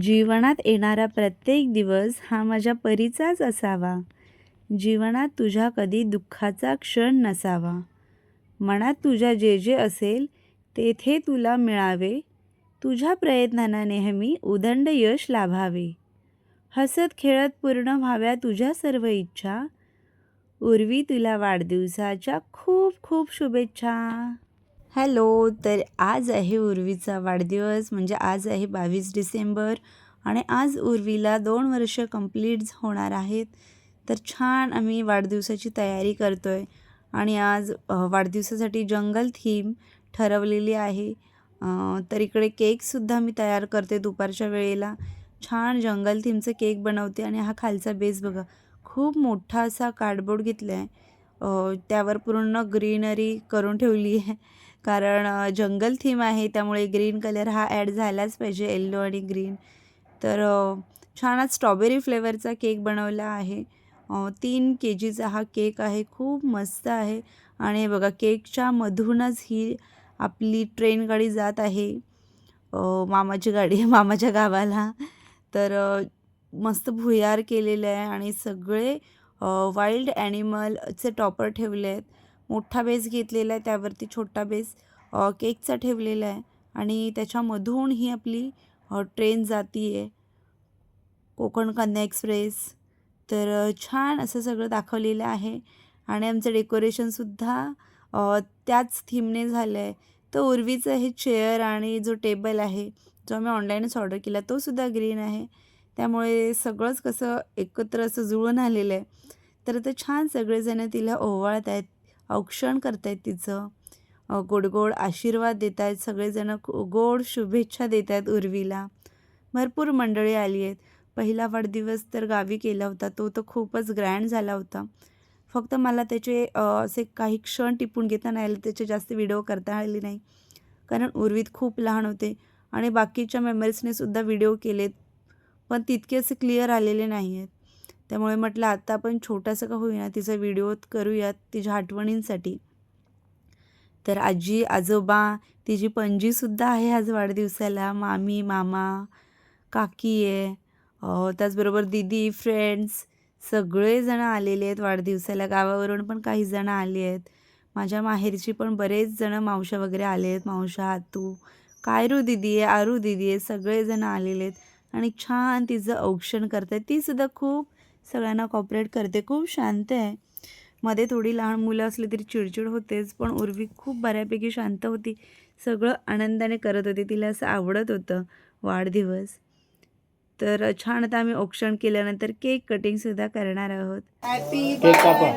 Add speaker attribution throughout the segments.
Speaker 1: जीवनात येणारा प्रत्येक दिवस हा माझ्या परीचाच असावा. जीवनात तुझ्या कधी दुःखाचा क्षण नसावा. मनात तुझ्या जे जे असेल तेथे तुला मिळावे. तुझ्या प्रयत्नांना नेहमी उदंड यश लाभावे. हसत खेळत पूर्ण व्हाव्या तुझ्या सर्व इच्छा. उर्वी तुला वाढदिवसाच्या खूप खूप शुभेच्छा. हॅलो तर आज आहे उर्वीचा वाढदिवस म्हणजे आज आहे बावीस डिसेंबर आणि आज उर्वीला दोन वर्ष कंप्लीट होणार आहेत. तर छान आम्ही वाढदिवसाची तयारी करतो आहे आणि आज वाढदिवसासाठी जंगल थीम ठरवलेली आहे. तर इकडे केकसुद्धा मी तयार करते दुपारच्या वेळेला. छान जंगल थीमचं केक बनवते आणि हा खालचा बेस बघा खूप मोठा असा कार्डबोर्ड घेतला आहे त्यावर पूर्ण ग्रीनरी करून ठेवली आहे. कारण जंगल थीम आहे त्यामुळे ग्रीन कलर हा ॲड झालाच पाहिजे येल्लो आणि ग्रीन. तर छान आज स्ट्रॉबेरी फ्लेवरचा केक बनवला आहे. तीन के जीचा हा केक आहे खूप मस्त आहे. आणि बघा केकच्या मधूनच ही आपली ट्रेन गाडी जात आहे. मामाची गाडी मामाच्या गावाला. तर मस्त भुयार केलेलं आहे आणि सगळे वाईल्ड ॲनिमलचे टॉपर ठेवले आहेत मोठा बेस घेतलेला आहे त्यावरती छोटा बेस केकचा ठेवलेला आहे आणि त्याच्यामधून ही आपली ट्रेन जाती आहे कोकण कन्या एक्सप्रेस. तर छान असं सगळं दाखवलेलं आहे आणि आमचं डेकोरेशनसुद्धा त्याच थीमने झालं आहे तर उर्वीचं हे चेअर आणि जो टेबल आहे जो आम्ही ऑनलाईनच ऑर्डर केला तोसुद्धा ग्रीन आहे. त्यामुळे सगळंच कसं एकत्र असं जुळून आलेलं आहे. तर आता छान सगळेजण तिला ओवाळत आहेत औक्षण करतायत तिचं. गोड गोड आशीर्वाद देत आहेत सगळेजण. गोड शुभेच्छा देत आहेत उर्वीला. भरपूर मंडळी आली आहेत. पहिला वाढदिवस तर गावी केला होता. तो तर खूपच ग्रँड झाला होता. फक्त मला त्याचे असे काही क्षण टिपून घेता नाही आले. त्याचे जास्त व्हिडिओ करता आले नाही. कारण उर्वीत खूप लहान होते आणि बाकीच्या मेमरीजनेसुद्धा सुद्धा व्हिडिओ केलेत. पण तितके असे क्लिअर आलेले नाही आहेत त्यामुळे म्हटलं आता आपण छोटासा का होईना तिचा व्हिडिओ करूयात तिच्या आठवणींसाठी. तर आजी आजोबा तिची पणजीसुद्धा आहे आज वाढदिवसाला मामी मामा काकी आहे त्याचबरोबर दीदी फ्रेंड्स सगळेजणं आलेले आहेत वाढदिवसाला. गावावरून पण काही जणं आली आहेत. माझ्या माहेरची पण बरेच जणं मावशा वगैरे आले आहेत. मावशा आतू कायरू दिदी आहे आरू दिदी आहे सगळेजण आलेले आहेत. आणि छान तिचं औक्षण करत आहेत तीसुद्धा खूप सगळ्यांना कॉपरेट करते. खूप शांत आहे. मध्ये थोडी लहान मुलं असली तरी चिडचिड होतेच पण उर्वी खूप बऱ्यापैकी शांत होती. सगळं आनंदाने करत होती. तिला असं आवडत होतं. वाढदिवस. तर छान आता आम्ही औक्षण केल्यानंतर केक कटिंगसुद्धा करणार आहोत.
Speaker 2: केक कापा.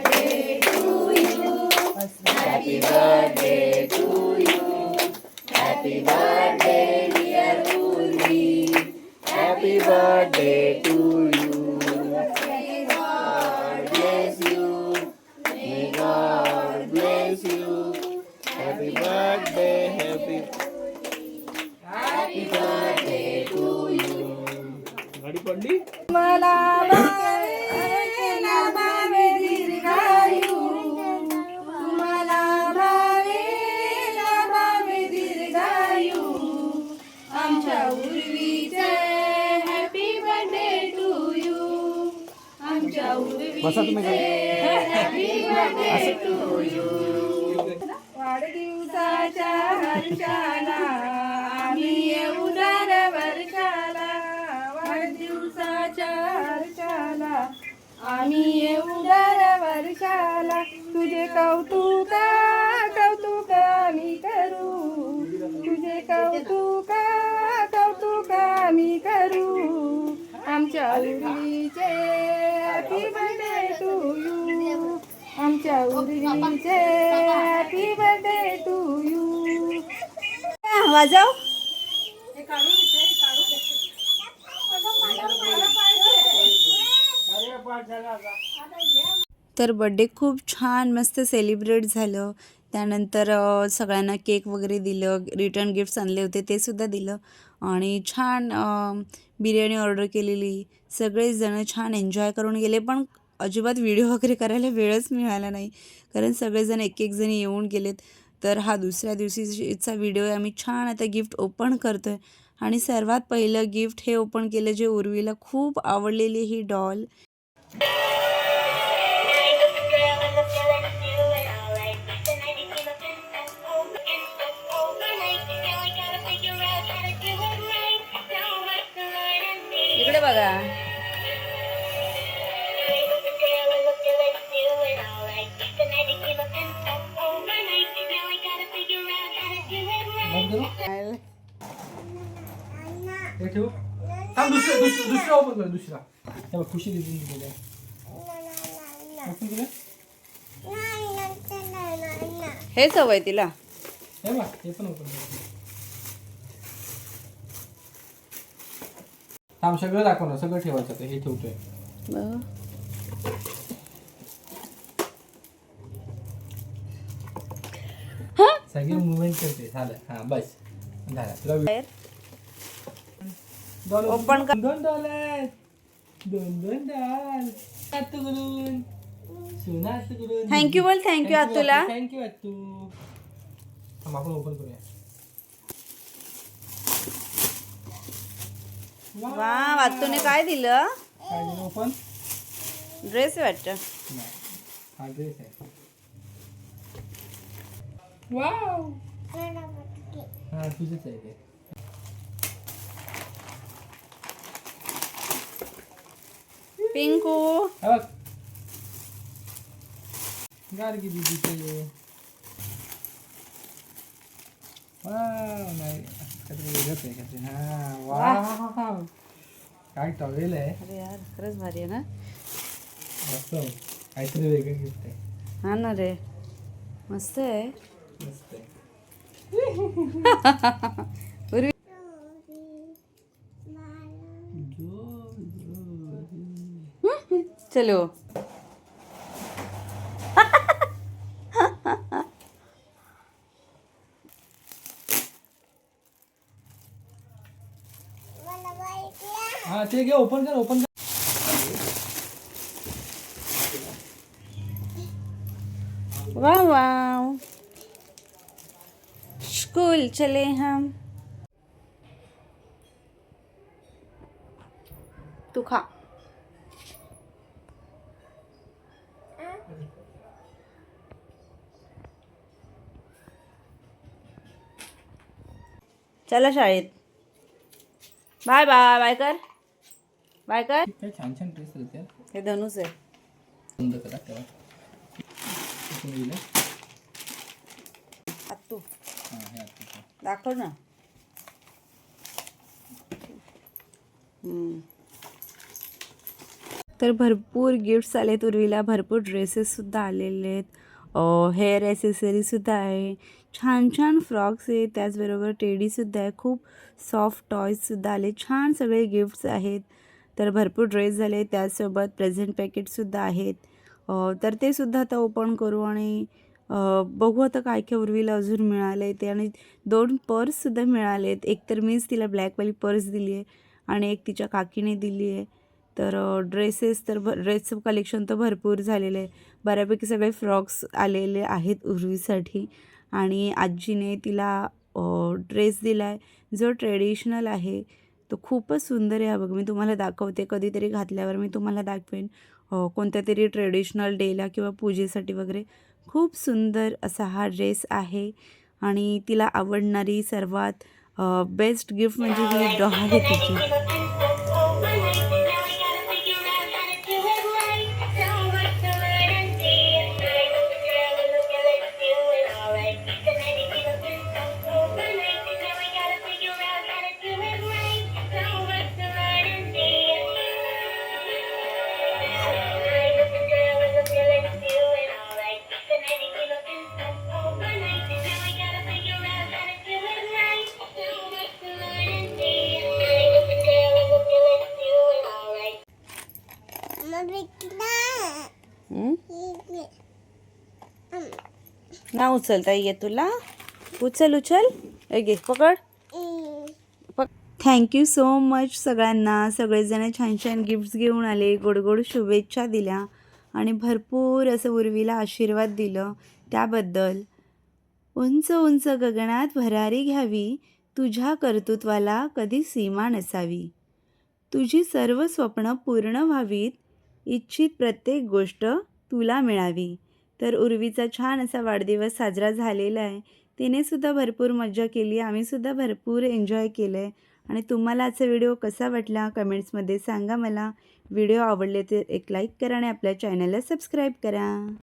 Speaker 2: हॅपी बर्थडे टू बसा तुम्ही
Speaker 3: वाढदिवसाच्या आम्ही येऊ दर वर्षाला. वाढदिवसाच्या हर्षाला आम्ही येऊ दर वर्षाला. तुझे कौतुक कौतुक आम्ही करू. तुझे कौतुक कौतुक आम्ही करू. आमच्या उर्वीचे हॅपी बर्थडे टू यू उर्वीचे हॅपी बर्थडे टू यू
Speaker 1: वाजव. तर बड्डे खूप छान मस्त सेलिब्रेट झालं. त्यानंतर सगळ्यांना केक वगैरे दिलं रिटर्न गिफ्ट्स आणले होते ते सुद्धा दिलं. आणि छान बिर्याणी ऑर्डर केलेली. सगळेच जण छान एन्जॉय करून गेले पण अजिबात व्हिडिओ वगैरे करायला वेळच मिळाला नाही. कारण सगळेजण एक एक जणी येऊन गेलेत. तर हा दुसऱ्या दिवशीचा व्हिडिओ आहे. आम्ही छान आता गिफ्ट ओपन करतो आहे आणि सर्वात पहिलं गिफ्ट हे ओपन केलं जे उर्वीला खूप आवडलेली ही डॉल.
Speaker 3: इकडे बघा.
Speaker 2: थांब दुसरं दुसरं दुसरं ओपन कर दुसरा हे बघ खुशी दिली दिली ओपन केलं
Speaker 1: हे सवय तिला
Speaker 2: हे बघ हे पण ओपन कर थांब सगळं दाखव ना सगळं ठेवायचं आता हे ठेवतोय सगळी मुवमेंट करते झालं हा बस झालं तुला वे- दोन
Speaker 1: Open कर.
Speaker 2: दोन डॉलर दोन दोन डॉलर हात करून सोना हात करून
Speaker 1: थँक्यू बोल. थँक्यू तुला
Speaker 2: थँक्यू तू थांब आपण ओपन करूया.
Speaker 1: वा वातूने काय दिलं?
Speaker 2: काय दिलं ओपन
Speaker 1: ड्रेस वाटतं.
Speaker 2: नाही. हा ड्रेस आहे. वाव हा तुझंच आहे ते.
Speaker 1: पिंकू.
Speaker 2: गाडगी दीदीचे हा। काय टॉवेल आहे
Speaker 1: अरे यार खरंच भारी आहे ना?
Speaker 2: मस्त काहीतरी वेगळं गिफ्ट आहे
Speaker 1: हा. ना रे. मस्त आहे
Speaker 2: मस्त आहे
Speaker 1: चलो।
Speaker 2: हा ते घे ओपन कर ओपन कर।
Speaker 1: वाह वाह। स्कूल चले हम। तू खा। चला शाळेत. बाय बाय बाय कर. बाय कर.
Speaker 2: छान छान ड्रेस
Speaker 1: हे धनुच आहे. आत्तू दाखव ना. तर भरपूर गिफ्ट्स आलेत उर्वीला. भरपूर ड्रेसेससुद्धा आलेले आहेत. हेअर ॲसेसरीसुद्धा आहे. छान छान फ्रॉक्स आहे त्याचबरोबर टेडीसुद्धा आहे. खूप सॉफ्ट टॉयजसुद्धा आले. छान सगळे गिफ्ट्स आहेत. तर भरपूर ड्रेस झाले. त्याचसोबत प्रेझेंट पॅकेटसुद्धा आहेत. तर ते सुद्धा आता ओपन करू आणि बघू आता काय काय उर्वीला अजून मिळालं ते. आणि दोन पर्ससुद्धा मिळालेत. एक तर मीच तिला ब्लॅकवाली पर्स दिली आहे आणि एक तिच्या काकीने दिली आहे. तर ड्रेसेस तर भ ड्रेसचं कलेक्शन तर भरपूर झालेलं आहे. बऱ्यापैकी सगळे फ्रॉक्स आलेले आहेत उर्वीसाठी. आणि आजीने तिला ड्रेस दिला आहे जो ट्रेडिशनल आहे तो खूपच सुंदर आहे. हा बघ मी तुम्हाला दाखवते. कधीतरी घातल्यावर मी तुम्हाला दाखवेन कोणत्या तरी ट्रेडिशनल डेला किंवा पूजेसाठी वगैरे. खूप सुंदर असा हा ड्रेस आहे. आणि तिला आवडणारी सर्वात बेस्ट गिफ्ट म्हणजे ही डॉल आहे तिची. ना उचलता ये तुला. उचल उचल. ए घे पकड. थँक्यू सो मच सगळ्यांना. सगळेजण छान छान गिफ्ट्स घेऊन आले गोड गोड शुभेच्छा दिल्या आणि भरपूर असं उर्वीला आशीर्वाद दिलं त्याबद्दल. उंच उंच गगनात भरारी घ्यावी. तुझ्या कर्तृत्वाला कधी सीमा नसावी. तुझी सर्व स्वप्न पूर्ण व्हावीत. इच्छित प्रत्येक गोष्ट तुला मिळावी. तर उर्वीचा छान असा वाढदिवस साजरा झालेला आहे. तिने सुद्धा भरपूर मज्जा केली. आम्हीसुद्धा भरपूर एन्जॉय केलं आहे आणि तुम्हाला आजचा व्हिडिओ कसा वाटला कमेंट्समध्ये सांगा मला. व्हिडिओ आवडले तर एक लाईक करा आणि आपल्या चॅनलला सबस्क्राईब करा.